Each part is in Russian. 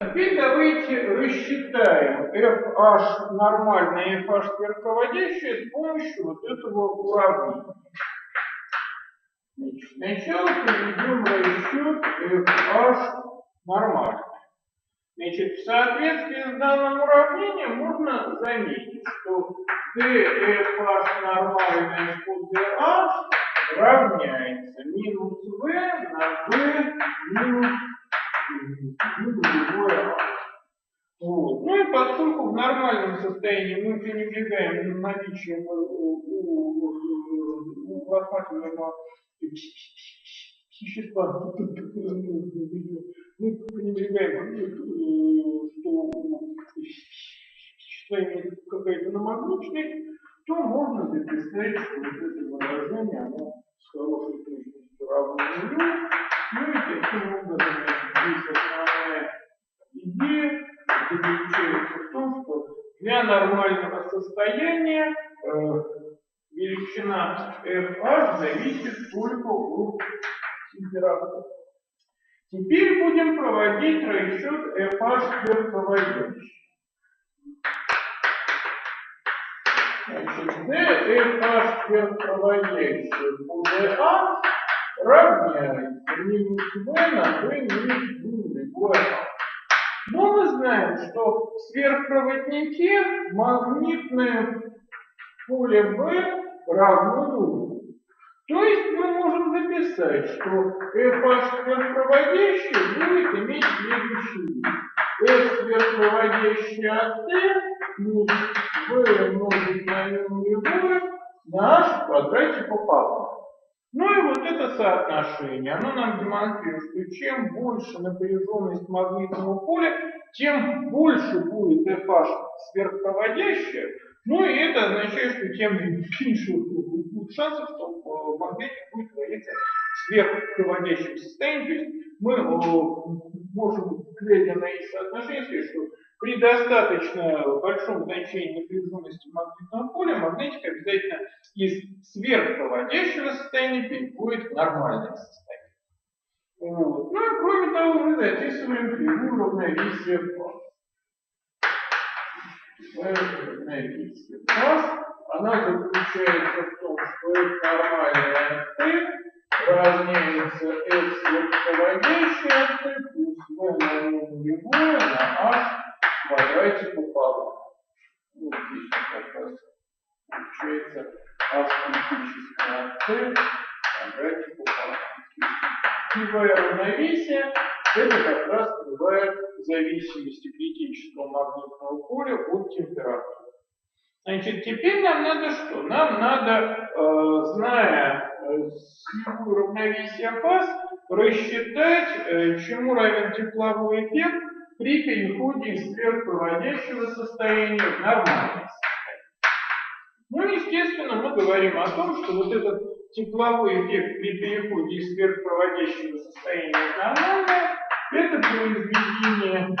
Теперь давайте рассчитаем FH нормальное и FH сверхпроводящее с помощью вот этого уравнения. Значит, сначала проведем расчет FH нормальное. Значит, в соответствии с данным уравнением можно заметить, что DFH нормальное по DH равняется минус V на V минус вот. Ну и поскольку в нормальном состоянии мы пренебрегаем наличием у, у, рассматриваемого вещества, мы пренебрегаем, что вещество имеет какая-то намагничность, то можно записать, что вот это выражение, оно с хорошей точностью равно нулю, ну и таким образом здесь основная идея заключается в том, что для нормального состояния э, величина FH зависит только от температуры. Теперь будем проводить расчет FH сверхпроводящий. Значит, DFH сверхпроводящий по DA равняется минус v на v минус любое Но мы знаем, что в сверхпроводнике магнитное поле V равно нулю. То есть мы можем записать, что FH сверхпроводящий будет иметь следующий вид. F сверхпроводящий от T плюс V умножить на нулевое на h в квадрате пополам. Ну и вот это соотношение, оно нам демонстрирует, что чем больше напряженность магнитного поля, тем больше будет FH сверхпроводящая, ну и это означает, что тем меньше будет шансов, что магнитик будет находиться в сверхпроводящем состоянии. То есть мы можем, глядя на эти соотношения, сказать, что при достаточно большом значении напряженности магнитного поля магнитика обязательно из сверхпроводящего состояния переходит в нормальное состояние. Вот. Ну и кроме того, мы записываем фигуру равновесия фаз. Равновесие фаз, она заключается в том, что F нормальная T равняется F сверхпроводящая T плюс V на нулевое на H квадрате пополам. Вот здесь как раз получается t в квадрате пополам. Кривая равновесия – это как раз кривая зависимости критического магнитного поля от температуры. Значит, теперь нам надо что? Нам надо, э, зная э, силу равновесия фаз, рассчитать, э, чему равен тепловой эффект при переходе из сверхпроводящего состояния в нормальное состояние. Ну, естественно, мы говорим о том, что вот этот тепловой эффект при переходе из сверхпроводящего состояния в нормальное, это произведение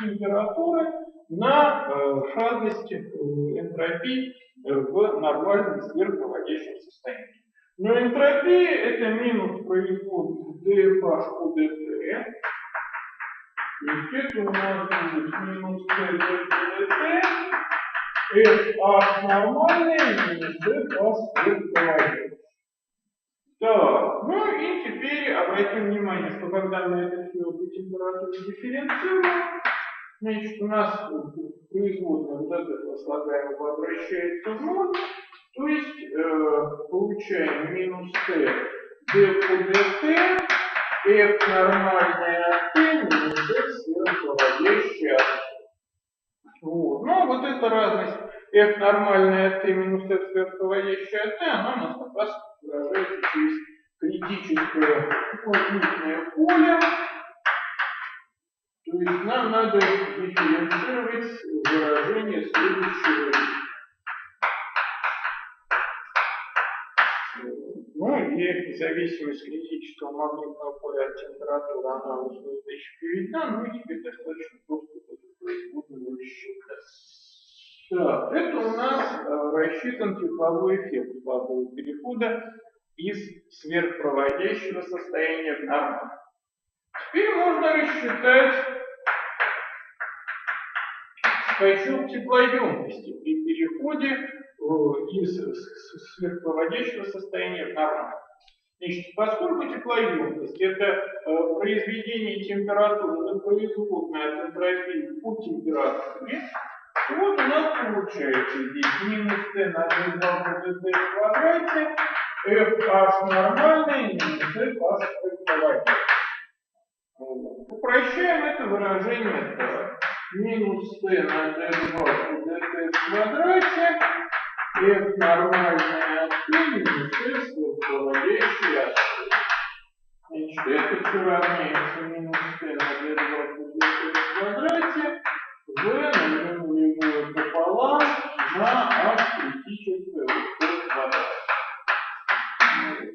температуры на э, фазность э, энтропии э, в нормальном сверхпроводящем состоянии. Но энтропия это минус производ dFH по dt, Естественно, у нас будет минус t dt, fh нормальный минус fh сверхпроводящий. Так, ну и теперь обратим внимание, что когда мы это все по температуре дифференцируем, значит, у нас производная вот от этого слагаемого обращается в ноль, то есть э, получаем минус t d по dt, f нормальная f сверхпроводящая от вот. Ну, вот эта разность f нормальная t минус f сверхпроводящая от t, она у нас как раз выражается через критическое магнитное поле. То есть нам надо дифференцировать выражение следующего Ну и зависимость критического магнитного поля от температуры, она уже еще видна, и теперь достаточно просто производную рассчитать. Так, это у нас э, рассчитан тепловой эффект фазового перехода из сверхпроводящего состояния в нормальное. Теперь можно рассчитать скачок теплоемкости при переходе из с- с- сверхпроводящего состояния в нормальное. Значит, поскольку теплоемкость это э, произведение температуры на производной от энтропии по температуре, вот у нас получается здесь минус t на d2 по dt в квадрате, fh нормальный минус fh. Вот. Упрощаем это выражение так. Минус t на d2 по dt в квадрате, нормальное f сверхпроводящий от t. Значит, это все равняется минус t на d2 по dt в квадрате, v на нулевое пополам на h критическое в квадрате.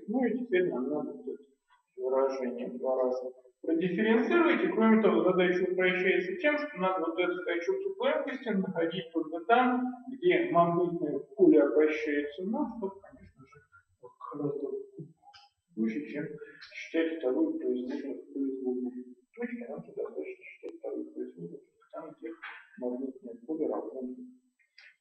Ну и теперь нам надо это выражение два раза продифференцировать. И кроме того, задача упрощается тем, что надо вот этот скачок теплоемкости находить только там, где магнитное поле обращается ноль, что, конечно же, гораздо выше, чем считать вторую производную. Точно нам достаточно считать вторую производную, там, где магнитное поле равно.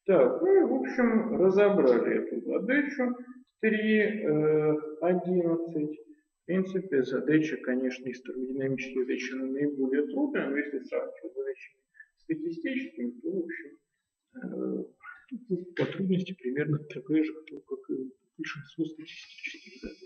Так, ну и в общем разобрали эту задачу 3.11. В принципе, задача, конечно, из термодинамических задач она наиболее трудная, но если сравнивать с задачами статистическими, то, в общем, э, по трудности примерно такая же, как и большинство статистических задач.